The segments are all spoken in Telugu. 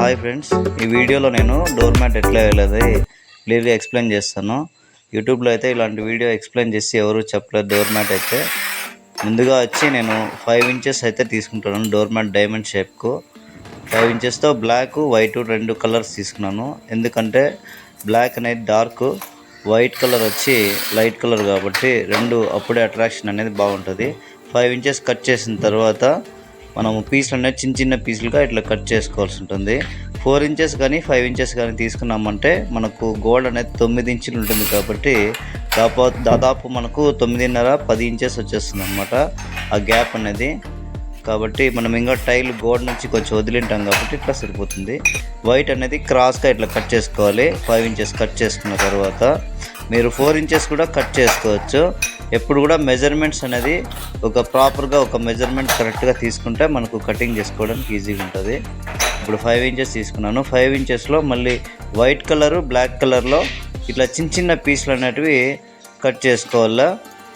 హాయ్ ఫ్రెండ్స్ ఈ వీడియోలో నేను డోర్ మ్యాట్ ఎట్లా వేయలేదు క్లియర్గా ఎక్స్ప్లెయిన్ చేస్తాను. యూట్యూబ్లో అయితే ఇలాంటి వీడియో ఎక్స్ప్లెయిన్ చేసి ఎవరు చెప్పలేదు డోర్ మ్యాట్ అయితే. ముందుగా వచ్చి నేను ఫైవ్ ఇంచెస్ అయితే తీసుకుంటున్నాను డోర్ మ్యాట్ డైమండ్ షేప్కు ఫైవ్ ఇంచెస్తో బ్లాక్ వైట్ రెండు కలర్స్ తీసుకున్నాను. ఎందుకంటే బ్లాక్ అనేది డార్క్ వైట్ కలర్ వచ్చి లైట్ కలర్ కాబట్టి రెండు అప్పుడే అట్రాక్షన్ అనేది బాగుంటుంది. ఫైవ్ ఇంచెస్ కట్ చేసిన తర్వాత మనము పీసులు అనేది చిన్న చిన్న పీసులుగా ఇట్లా కట్ చేసుకోవాల్సి ఉంటుంది. ఫోర్ ఇంచెస్ కానీ ఫైవ్ ఇంచెస్ కానీ తీసుకున్నామంటే మనకు గోల్డ్ అనేది తొమ్మిది ఇంచులు ఉంటుంది కాబట్టి దాదాపు దాదాపు మనకు తొమ్మిదిన్నర పది ఇంచెస్ వచ్చేస్తుంది అనమాట ఆ గ్యాప్ అనేది. కాబట్టి మనం ఇంకా టైల్ గోడ నుంచి కొంచెం వదిలింటాం కాబట్టి ఇట్లా సరిపోతుంది. వైట్ అనేది క్రాస్గా ఇట్లా కట్ చేసుకోవాలి. ఫైవ్ ఇంచెస్ కట్ చేసుకున్న తర్వాత మీరు ఫోర్ ఇంచెస్ కూడా కట్ చేసుకోవచ్చు. ఎప్పుడు కూడా మెజర్మెంట్స్ అనేది ఒక ప్రాపర్గా ఒక మెజర్మెంట్ కరెక్ట్గా తీసుకుంటే మనకు కటింగ్ చేసుకోవడానికి ఈజీగా ఉంటుంది. ఇప్పుడు ఫైవ్ ఇంచెస్ తీసుకున్నాను. ఫైవ్ ఇంచెస్లో మళ్ళీ వైట్ కలరు బ్లాక్ కలర్లో ఇట్లా చిన్న చిన్న పీసులు అనేటివి కట్ చేసుకోవాలా?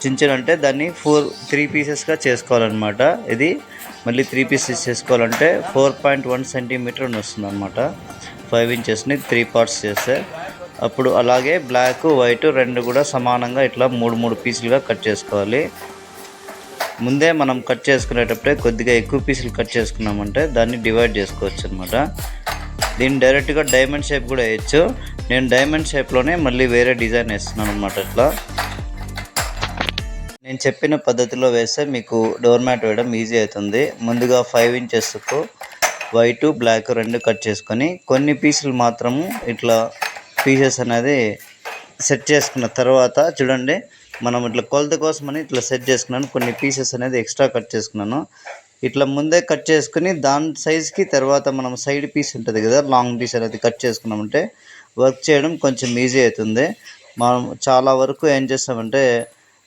చిన్న చిన్న అంటే దాన్ని ఫోర్ త్రీ పీసెస్గా చేసుకోవాలన్నమాట. ఇది మళ్ళీ త్రీ పీసెస్ చేసుకోవాలంటే ఫోర్ పాయింట్ వన్ సెంటీమీటర్ వస్తుంది అనమాట ఫైవ్ ఇంచెస్ని త్రీ పార్ట్స్ చేస్తే అప్పుడు అలాగే బ్లాక్ వైట్ రెండు కూడా సమానంగా ఇట్లా మూడు మూడు పీసులుగా కట్ చేసుకోవాలి. ముందే మనం కట్ చేసుకునేటప్పుడే కొద్దిగా ఎక్కువ పీసులు కట్ చేసుకున్నామంటే దాన్ని డివైడ్ చేసుకోవచ్చు అనమాట దీన్ని డైరెక్ట్గా డైమండ్ షేప్ కూడా వేయచ్చు. నేను డైమండ్ షేప్లోనే మళ్ళీ వేరే డిజైన్ వేస్తున్నాను అనమాట ఇట్లా. నేను చెప్పిన పద్ధతిలో వేస్తే మీకు డోర్ మ్యాట్ వేయడం ఈజీ అవుతుంది. ముందుగా ఫైవ్ ఇంచెస్కు వైట్ బ్లాక్ రెండు కట్ చేసుకొని కొన్ని పీసులు మాత్రము ఇట్లా పీసెస్ అనేది సెట్ చేసుకున్న తర్వాత చూడండి మనం ఇట్లా కొలత కోసమని ఇట్లా సెట్ చేసుకున్నాను. కొన్ని పీసెస్ అనేది ఎక్స్ట్రా కట్ చేసుకున్నాను. ఇట్లా ముందే కట్ చేసుకుని దాని సైజ్కి తర్వాత మనం సైడ్ పీస్ ఉంటుంది కదా లాంగ్ పీస్ అనేది కట్ చేసుకున్నామంటే వర్క్ చేయడం కొంచెం ఈజీ అవుతుంది. మనం చాలా వరకు ఏం చేస్తామంటే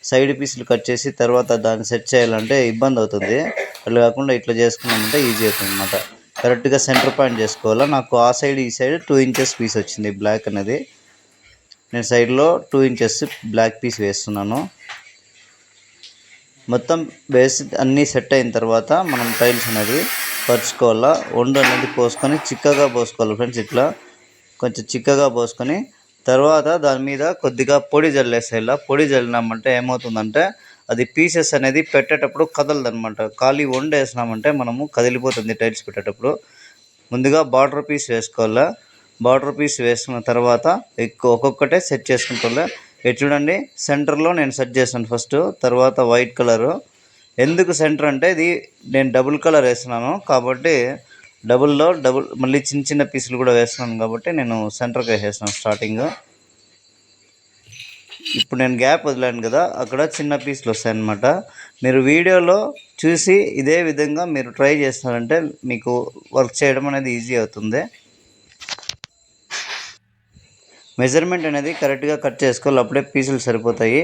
సైడ్ పీసులు కట్ చేసి తర్వాత దాన్ని సెట్ చేయాలంటే ఇబ్బంది అవుతుంది. అట్లా కాకుండా ఇట్లా చేసుకున్నామంటే ఈజీ అవుతుంది అన్నమాట కరెక్ట్గా సెంటర్ పాయింట్ చేసుకోవాలా? నాకు ఆ సైడ్ ఈ సైడ్ టూ ఇంచెస్ పీస్ వచ్చింది బ్లాక్ అనేది. నేను సైడ్లో టూ ఇంచెస్ బ్లాక్ పీస్ వేస్తున్నాను. మొత్తం వేసి అన్నీ సెట్ అయిన తర్వాత మనం టైల్స్ అనేది పరుచుకోవాలా? వండు అనేది పోసుకొని చిక్కగా పోసుకోవాలి ఫ్రెండ్స్ ఇట్లా. కొంచెం చిక్కగా పోసుకొని తర్వాత దాని మీద కొద్దిగా పొడి జల్లేసేలా పొడి జల్లినామంటే ఏమవుతుందంటే అది పీసెస్ అనేది పెట్టేటప్పుడు కదలదు అనమాట ఖాళీ వండేసినామంటే మనము కదిలిపోతుంది టైల్స్ పెట్టేటప్పుడు. ముందుగా బార్డర్ పీస్ వేసుకోవాలా? బార్డర్ పీస్ వేసుకున్న తర్వాత ఎక్కువ ఒక్కొక్కటే సెట్ చేసుకుంటా ఇది చూడండి సెంటర్లో నేను సెట్ చేశాను ఫస్ట్ తర్వాత వైట్ కలరు ఎందుకు సెంటర్ అంటే ఇది నేను డబుల్ కలర్ వేస్తున్నాను కాబట్టి డబుల్లో డబుల్ మళ్ళీ చిన్న చిన్న పీసులు కూడా వేస్తున్నాను కాబట్టి నేను సెంటర్కి వేసేస్తున్నాను స్టార్టింగ్ ఇప్పుడు నేను గ్యాప్ వదిలాను కదా అక్కడ చిన్న పీసులు వస్తాయన్నమాట. మీరు వీడియోలో చూసి ఇదే విధంగా మీరు ట్రై చేస్తారంటే మీకు వర్క్ చేయడం అనేది ఈజీ అవుతుంది. మెజర్మెంట్ అనేది కరెక్ట్గా కట్ చేసుకోవాలి అప్పుడే పీసులు సరిపోతాయి.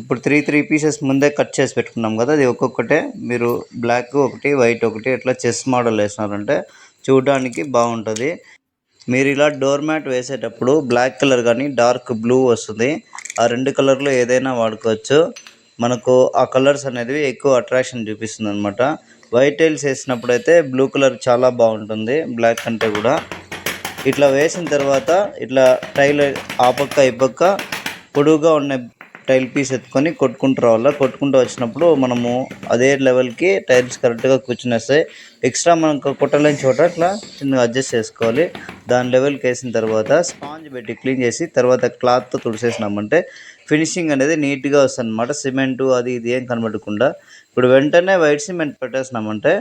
ఇప్పుడు త్రీ త్రీ పీసెస్ ముందే కట్ చేసి పెట్టుకున్నాం కదా అది ఒక్కొక్కటే. మీరు బ్లాక్ ఒకటి వైట్ ఒకటి ఇట్లా చెస్ మోడల్ వేసినారంటే చూడడానికి బాగుంటుంది. మీరు ఇలా డోర్ మ్యాట్ వేసేటప్పుడు బ్లాక్ కలర్ కానీ డార్క్ బ్లూ వస్తుంది. ఆ రెండు కలర్లో ఏదైనా వాడుకోవచ్చు. మనకు ఆ కలర్స్ అనేది ఎక్కువ అట్రాక్షన్ చూపిస్తుంది అనమాట వైట్ టైల్స్ వేసినప్పుడు అయితే బ్లూ కలర్ చాలా బాగుంటుంది బ్లాక్ కంటే కూడా. ఇట్లా వేసిన తర్వాత ఇట్లా టైల్ ఆ పక్క ఈ పక్క పొడువుగా ఉన్న టైల్ పీస్ ఎత్తుకొని కొట్టుకుంటూ రావాలా? కొట్టుకుంటూ వచ్చినప్పుడు మనము అదే లెవెల్కి టైల్స్ కరెక్ట్గా కూర్చునేస్తాయి ఎక్స్ట్రా మనకు కొట్టలేని చోట అట్లా చిన్నగా అడ్జస్ట్ చేసుకోవాలి. దాని లెవెల్కి వేసిన తర్వాత స్పాంజ్ పెట్టి క్లీన్ చేసి తర్వాత క్లాత్తో తుడిసేసినామంటే ఫినిషింగ్ అనేది నీట్గా వస్తుంది అనమాట సిమెంటు అది ఇది ఏం కనబడకుండా. ఇప్పుడు వెంటనే వైట్ సిమెంట్ పెట్టేసినామంటే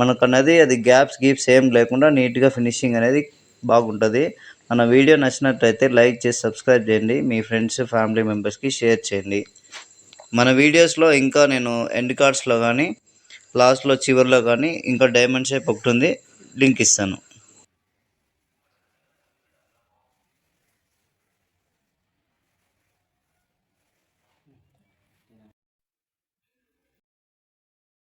మనకు అనేది అది గ్యాప్స్ గీప్స్ ఏం లేకుండా నీట్గా ఫినిషింగ్ అనేది బాగుంటుంది. మన వీడియో నచ్చినట్లయితే లైక్ చేసి సబ్స్క్రైబ్ చేయండి. మీ ఫ్రెండ్స్ ఫ్యామిలీ మెంబర్స్కి షేర్ చేయండి. మన వీడియోస్లో ఇంకా నేను ఎండ్ కార్డ్స్లో కానీ లాస్ట్లో చివరిలో కానీ ఇంకా డైమండ్ షేప్ ఒకటి ఉంది. లింక్ ఇస్తాను.